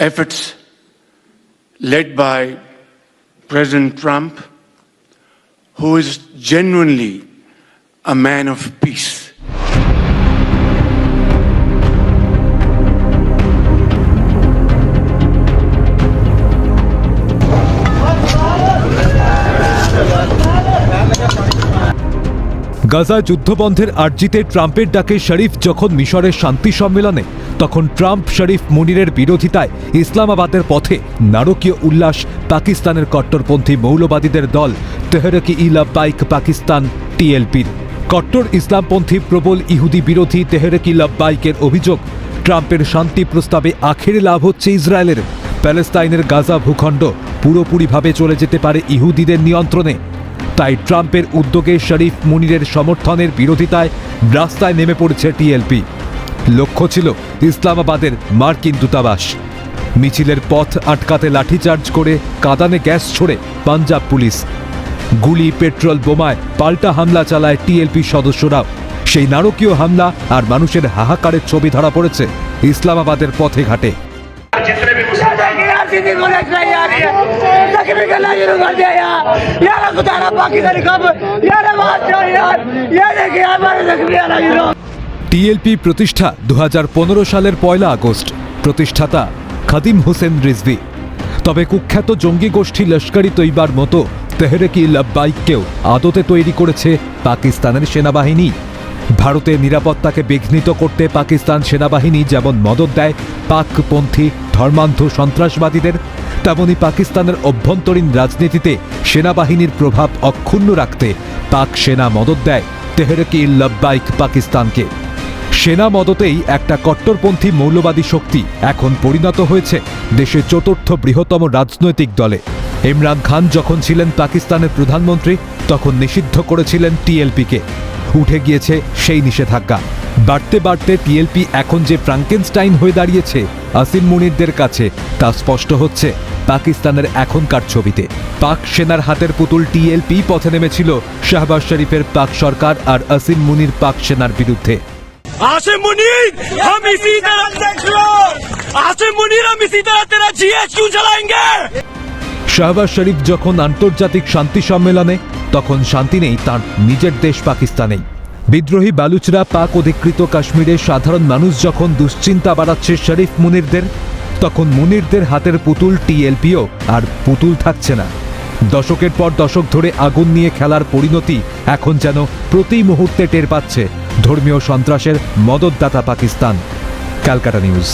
efforts led by President Trump, who is genuinely a man of peace. Gaza যুদ্ধবন্ধের আর্জিতে ট্রাম্পের ডাকে শরীফ যখন মিশরের শান্তি সম্মেলনে তখন ট্রাম্প শরীফ মুনিরের বিরোধিতায় ইসলামাবাদের পথে নারকীয় উল্লাস পাকিস্তানের কট্টরপন্থী মৌলবাদীদের দল তেহরকি ই লব্বাইক পাকিস্তান টিএলপির। কট্টর ইসলামপন্থী প্রবল ইহুদি বিরোধী তেহরকি লব্বাইকের অভিযোগ, ট্রাম্পের শান্তি প্রস্তাবে আখেরে লাভ হচ্ছে ইসরায়েলের। প্যালেস্তাইনের গাজা ভূখণ্ড পুরোপুরিভাবে চলে যেতে পারে ইহুদিদের নিয়ন্ত্রণে। তাই ট্রাম্পের উদ্যোগে শরীফ মুনিরের সমর্থনের বিরোধিতায় রাস্তায় নেমে পড়েছে টিএলপি। লক্ষ্য ছিল ইসলামাবাদের মার্কিন দূতাবাস মিছিলের পথ আটকাতে লাঠিচার্জ করে কাঁদানে গ্যাস ছড়ে পাঞ্জাব পুলিশ গুলি পেট্রোল বোমায় পাল্টা হামলা চালায় টিএলপি সদস্যরাও সেই নারকীয় হামলা আর মানুষের হাহাকারের ছবি ধরা পড়েছে ইসলামাবাদের পথে ঘাটে जितने भी मुसलमान देखिए यार सीधी को लेकर आई यार টিএলপি প্রতিষ্ঠা দু হাজার পনেরো সালের পয়লা আগস্ট। প্রতিষ্ঠাতা খাদিম হোসেন রিজভি। তবে কুখ্যাত জঙ্গি গোষ্ঠী লস্করি তৈবার মতো তেহরেকি লাব্বাইককেও আদতে তৈরি করেছে পাকিস্তানের সেনাবাহিনী। ভারতের নিরাপত্তাকে বিঘ্নিত করতে পাকিস্তান সেনাবাহিনী যেমন মদত দেয় পাকপন্থী, ধর্মান্ধ সন্ত্রাসবাদীদের তেমনই পাকিস্তানের অভ্যন্তরীণ রাজনীতিতে সেনাবাহিনীর প্রভাব অক্ষুণ্ণ রাখতে পাক সেনা মদত দেয় তেহরেকি লাব্বাইক পাকিস্তানকে। সেনা মদতেই একটা কট্টরপন্থী মৌলবাদী শক্তি এখন পরিণত হয়েছে দেশের চতুর্থ বৃহত্তম রাজনৈতিক দলে। ইমরান খান যখন ছিলেন পাকিস্তানের প্রধানমন্ত্রী, তখন নিষিদ্ধ করেছিলেন টিএলপিকে। উঠে গিয়েছে সেই নিষেধাজ্ঞা। বাড়তে বাড়তে টিএলপি এখন যে ফ্রাঙ্কেনস্টাইন হয়ে দাঁড়িয়েছে, আসিম মুনিরদের কাছে, তা স্পষ্ট হচ্ছে পাকিস্তানের এখনকার ছবিতে। পাক সেনার হাতের পুতুল টিএলপি পথে নেমেছিল শাহবাজ শরীফের পাক সরকার আর আসিম মুনির পাক সেনার বিরুদ্ধে। आसिम मुनीर हम इसी तरह देख लो आसिम मुनीर हम इसी तरह तेरा जीएचक्यू चलाएंगे শাহবাজ শরীফ যখন আন্তর্জাতিক শান্তি সম্মেলনে তখন শান্তি নেই তার নিজের দেশ পাকিস্তানেই বিদ্রোহী বালুচরা পাক অধিকৃত কাশ্মীরে সাধারণ মানুষ যখন দুশ্চিন্তা বাড়াচ্ছে শরীফ মুনিরদের তখন মুনিরদের হাতের পুতুল টিএলপিও আর পুতুল থাকছে না দশকের পর দশক ধরে আগুন নিয়ে খেলার পরিণতি এখন যেন প্রতি মুহূর্তে টের পাচ্ছে ধর্মীয় সন্ত্রাসের মদতদাতা পাকিস্তান ক্যালকাটা নিউজ।